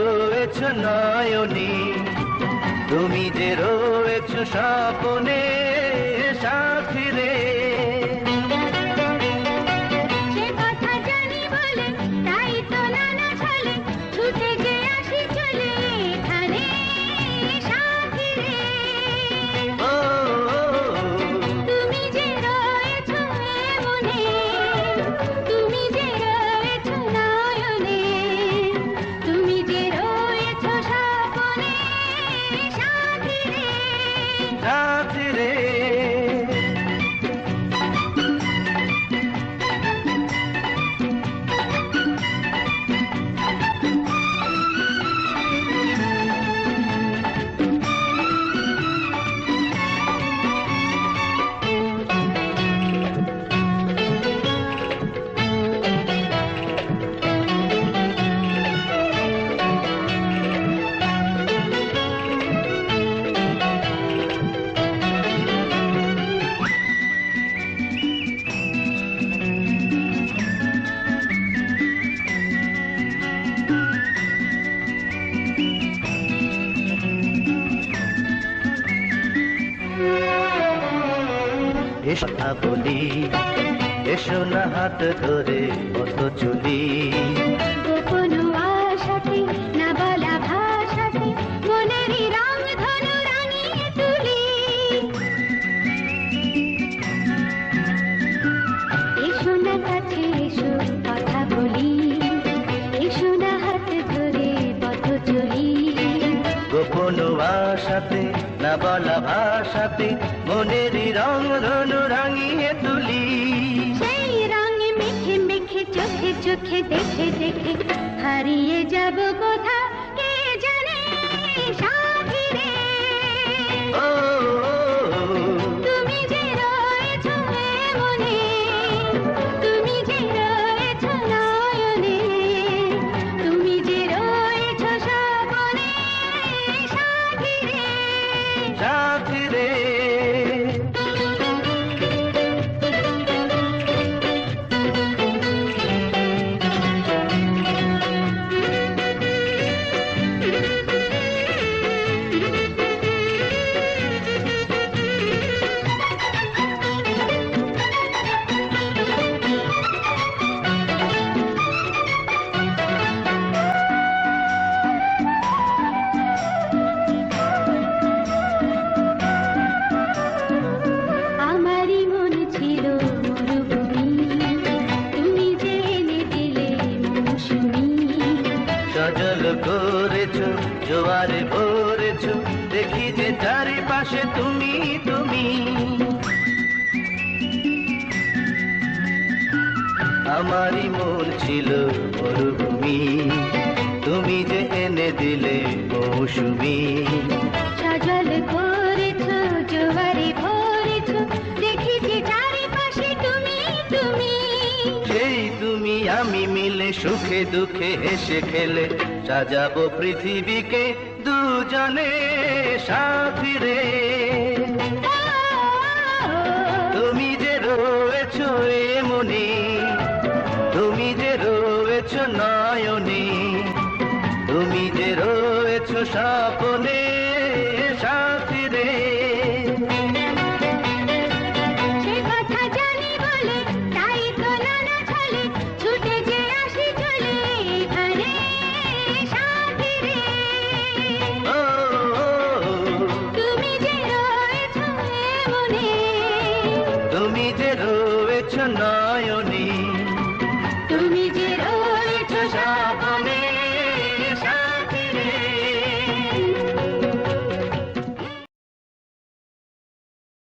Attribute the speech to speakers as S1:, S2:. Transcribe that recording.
S1: রয়েছ নয়নে তুমি যে রয়েছ স্বপনে সাথী রে
S2: সাথী
S1: এসো কথা বলি এসো না হাত ধরে কত চুলি।
S2: আশাতে না বলা ভাষাতে, মনের রং ধনু রাঙিয়ে তুলি। সেই রঙে মেখে মেখে, চোখে চোখে দেখে দেখে হারিয়ে যাব সাথী
S1: করেছ জোয়ারে দেখি যে চারিপাশে তুমি তুমি। আমারই মন ছিল মরুভূমি, তুমি যে এনে দিলে মৌসুমি। সুখে দুঃখে হেসে খেলে সাজাবো পৃথিবীকে দুজনে সাথী রে। তুমি যে রয়েছ এ মনে তুমি যে রয়েছ নয়নে, তুমি যে রয়েছ স্বপনে সা ನನ್ನ